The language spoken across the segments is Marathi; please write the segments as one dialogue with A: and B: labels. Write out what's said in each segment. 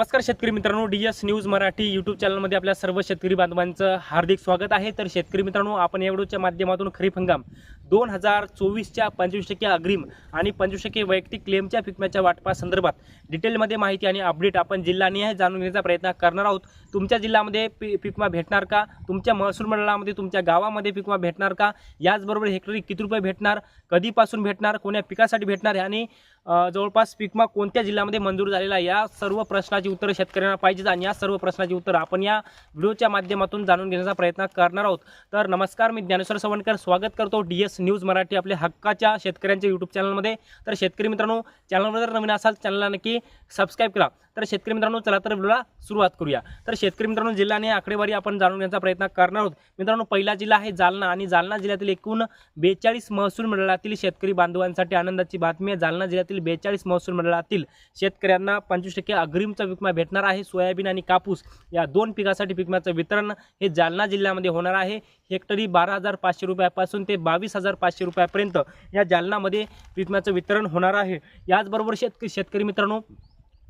A: नमस्कार शेतकरी मित्रांनो D S news Marathi YouTube चॅनलमध्ये आपल्या सर्व शेतकरी बांधवांचं हार्दिक स्वागत आहे. तर शेतकरी मित्रांनो आपण या व्हिडिओच्या माध्यमातून खरीप हंगाम दोन हजार चोवीसच्या पंचवीस टक्के अग्रिम आणि पंचवीस टक्के वैयक्तिक क्लेमच्या पिकम्याच्या वाटपासंदर्भात डिटेलमध्ये माहिती आणि अपडेट आपण जिल्हानिहाय जाणून घेण्याचा प्रयत्न करणार आहोत. तुमच्या जिल्ह्यामध्ये पी पिकमा भेटणार का? तुमच्या महसूल मंडळामध्ये तुमच्या गावामध्ये पिकमा भेटणार का? याचबरोबर हेक्टरी किती रुपये भेटणार? कधीपासून भेटणार? कोण्या पिकासाठी भेटणार? आणि जवळपास पिकमा कोणत्या जिल्ह्यामध्ये मंजूर झालेला आहे? या सर्व प्रश्नाची उत्तरं शेतकऱ्यांना पाहिजेत आणि या सर्व प्रश्नाची उत्तरं आपण या व्हिडिओच्या माध्यमातून जाणून घेण्याचा प्रयत्न करणार आहोत. तर नमस्कार मी ज्ञानेश्वर सवणकर स्वागत करतो डी एस न्यूज मराठी आपल्या हक्काच्या शेतकऱ्यांच्या यूट्यूब चॅनलमध्ये तर शेतकरी मित्रांनो चॅनलवर जर नवीन असाल चॅनलला नक्की सबस्क्राईब करा. तर शेतकरी मित्रांनो चला तर व्हिडिओला सुरुवात करूया. तर शेतकरी मित्रांनो जिल्हा आणि आकडेवारी आपण जाणून घेण्याचा प्रयत्न करणार आहोत. मित्रांनो पहिला जिल्हा आहे जालना आणि जालना जिल्ह्यातील एकूण बेचाळीस महसूल मंडळातील शेतकरी बांधवांसाठी आनंदाची बातमी आहे. जालना जिल्ह्यातील बेचाळीस महसूल मंडळातील शेतकऱ्यांना पंचवीस टक्के अग्रिमचा विकमा भेटणार आहे. सोयाबीन आणि कापूस या दोन पिकासाठी पिकम्याचं वितरण हे जालना जिल्ह्यामध्ये होणार आहे. हेक्टरी बारा हजार पाचशे रुपयापासून ते बावीस हजार पाचशे रुपयापर्यंत या जालनामध्ये पिकम्याचं वितरण होणार आहे. याचबरोबर शेतकरी शेतकरी मित्रांनो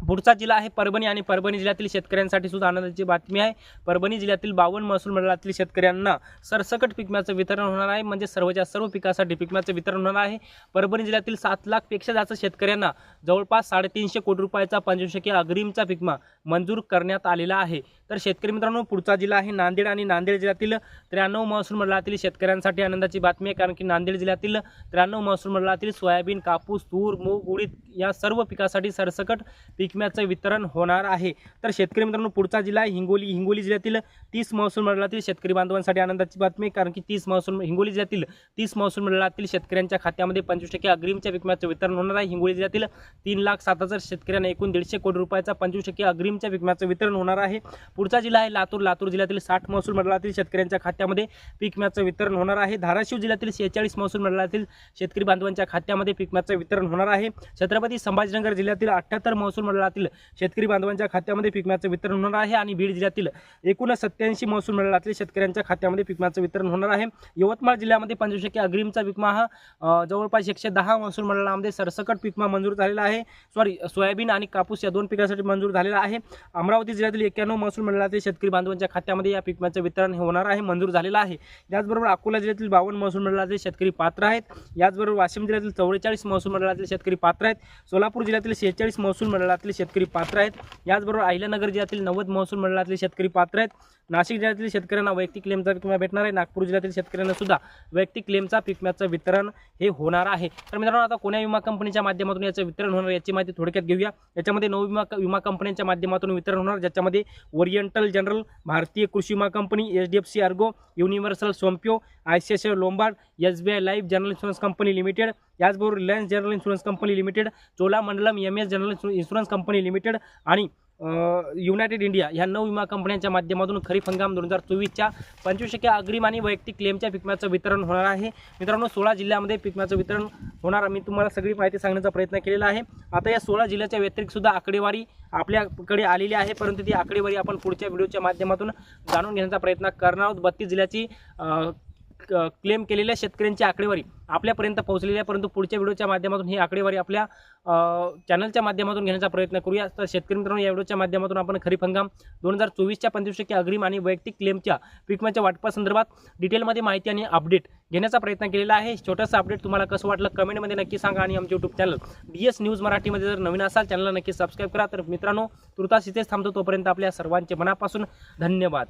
A: पुढचा जिल्हा आहे परभणी आणि परभणी जिल्ह्यातील शेतकऱ्यांसाठी सुद्धा आनंदाची बातमी आहे. परभणी जिल्ह्यातील बावन्न महसूल मंडळातील शेतकऱ्यांना सरसकट पिकम्याचं वितरण होणार आहे. म्हणजे सर्वच्या सर्व पिकासाठी पिकम्याचं वितरण होणार आहे. परभणी जिल्ह्यातील सात लाखपेक्षा जास्त शेतकऱ्यांना जवळपास साडेतीनशे कोटी रुपयाचा पंचवीस टक्के अग्रिमचा पिकमा मंजूर करण्यात आलेला आहे. तर शेतकरी मित्रांनो पुढचा जिल्हा आहे नांदेड आणि नांदेड जिल्ह्यातील त्र्याण्णव महसूल मंडळातील शेतकऱ्यांसाठी आनंदाची बातमी आहे. कारण की नांदेड जिल्ह्यातील त्र्याण्णव महसूल मंडळातील सोयाबीन कापूस तूर मूग उडीद या सर्व पिकासाठी सरसकट पिकम्याचं वितरण होणार आहे. तर शेतकरी मित्रांनो पुढचा जिल्हा आहे हिंगोली. हिंगोली जिल्ह्यातील तीस महसूल मंडळातील शेतकरी बांधवांसाठी आनंदाची बातमी कारण की तीस महसूल हिंगोली जिल्ह्यातील तीस महसूल मंडळातील शेतकऱ्यांच्या खात्यामध्ये पंचवीस टक्के अग्रिमच्या पिकम्याचं वितरण होणार आहे. हिंगोली जिल्ह्यातील तीन लाख सात हजार शेतकऱ्यांना एकूण दीडशे कोटी रुपयाचा पंचवीस टक्के अग्रिमच्या पिकम्याचं वितरण होणार आहे. पुढचा जिल्हा आहे लातूर. लातूर जिल्ह्यातील साठ महसूल मंडळातील शेतकऱ्यांच्या खात्यामध्ये पिकम्याचं वितरण होणार आहे. धाराशिव जिल्ह्यातील शेहेचाळीस महसूल मंडळातील शेतकरी बांधवांच्या खात्यामध्ये पिकम्याचं वितरण होणार आहे. छत्रपती संभाजीनगर जिल्ह्यातील अठ्ठ्याहत्तर महसूल मंडळ मंडळातील शेतकरी बांधवांच्या खात्यामध्ये पिकम्याचं वितरण होणार आहे आणि बीड जिल्ह्यातील एकूण सत्याऐंशी महसूल मंडळातील शेतकऱ्यांच्या खात्यामध्ये पिकम्याचं वितरण होणार आहे. यवतमाळ जिल्ह्यामध्ये पंचवीस टक्के अग्रिमचा हा जवळपास एकशे दहा महसूल मंडळामध्ये सरसकट पिकमा मंजूर झालेला आहे. सॉरी सोयाबीन आणि कापूस या दोन पिकासाठी मंजूर झालेला आहे. अमरावती जिल्ह्यातील एक्क्याण्णव महसूल मंडळातील शेतकरी बांधवांच्या खात्यामध्ये या पिकम्याचं वितरण होणार आहे मंजूर झालेलं आहे. त्याचबरोबर अकोला जिल्ह्यातील बावन्न महसूल मंडळातील शेतकरी पात्र आहेत. याचबरोबर वाशिम जिल्ह्यातील चौवेचाळीस महसूल मंडळातील शेतकरी पात्र आहेत. सोलापूर जिल्ह्यातील शेहेचाळीस महसूल मंडळातील शेतकरी पात्र आहेत. याचबरोबर अहिल्यानगर जिल्ह्यातील नव्वद महसूल मंडळातील शेतकरी पात्र आहेत. नाशिक जिल्ह्यातील शेतकऱ्यांना वैयक्तिक क्लेमचा विमा भेटणार आहे. नागपूर जिल्ह्यातील शेतकऱ्यांना सुद्धा वैयक्तिक क्लेमचा पिकम्याचं वितरण हे होणार आहे. तर मित्रांनो आता कोण्या विमा कंपनीच्या माध्यमातून याचं वितरण होणार याची माहिती थोडक्यात घेऊया. याच्यामध्ये नऊ विमा विमा कंपन्यांच्या माध्यमातून वितरण होणार. ज्याच्यामध्ये ओरिएंटल जनरल भारतीय कृषी विमा company H D F C Ergo Universal Sompo I C S I Lombard S B I life general insurance company limited याचबरोबर Reliance general insurance company limited Cholamandalam M S general insurance company limited आणि युनायटेड इंडिया ह्या नऊ विमा कंपन्यांच्या माध्यमातून खरीप हंगाम दोन हजार चोवीसच्या पंचवीस अग्रिम आणि वैयक्तिक क्लेमच्या पिकम्याचं वितरण होणार आहे. मित्रांनो सोळा जिल्ह्यामध्ये पिकम्याचं वितरण होणार. मी तुम्हाला सगळी माहिती सांगण्याचा प्रयत्न केलेला आहे. आता या सोळा जिल्ह्याच्या व्यतिरिक्तसुद्धा आकडेवारी आपल्याकडे आलेली आहे परंतु ती आकडेवारी आपण पुढच्या व्हिडिओच्या माध्यमातून जाणून घेण्याचा प्रयत्न करणार आहोत. बत्तीस जिल्ह्याची क्लेम केलेल्या शेतकऱ्यांची आकडेवारी आपल्यापर्यंत पोहोचलेली आहे. परंतु पुढच्या व्हिडिओच्या माध्यमातून ही आकडेवारी आपल्या चॅनलच्या माध्यमातून घेण्याचा प्रयत्न करूया. तर शेतकरी मित्रांनो या व्हिडिओच्या माध्यमातून आपण खरीप हंगाम दोन हजार चोवीसच्या पंचवीस टक्के अग्रिम आणि वैयक्तिक क्लेमच्या पिकमाच्या वाटपासंदर्भात डिटेलमध्ये माहिती आणि अपडेट घेण्याचा प्रयत्न केलेला आहे. छोटंसं अपडेट तुम्हाला कसं वाटलं कमेंटमध्ये नक्की सांगा आणि आमचे YouTube channel D S news मराठीमध्ये जर नवीन असाल चॅनलला नक्की सबस्क्राईब करा. तर मित्रांनो तुर्तास इथेच थांबतो. तोपर्यंत आपल्या सर्वांचे मनापासून धन्यवाद.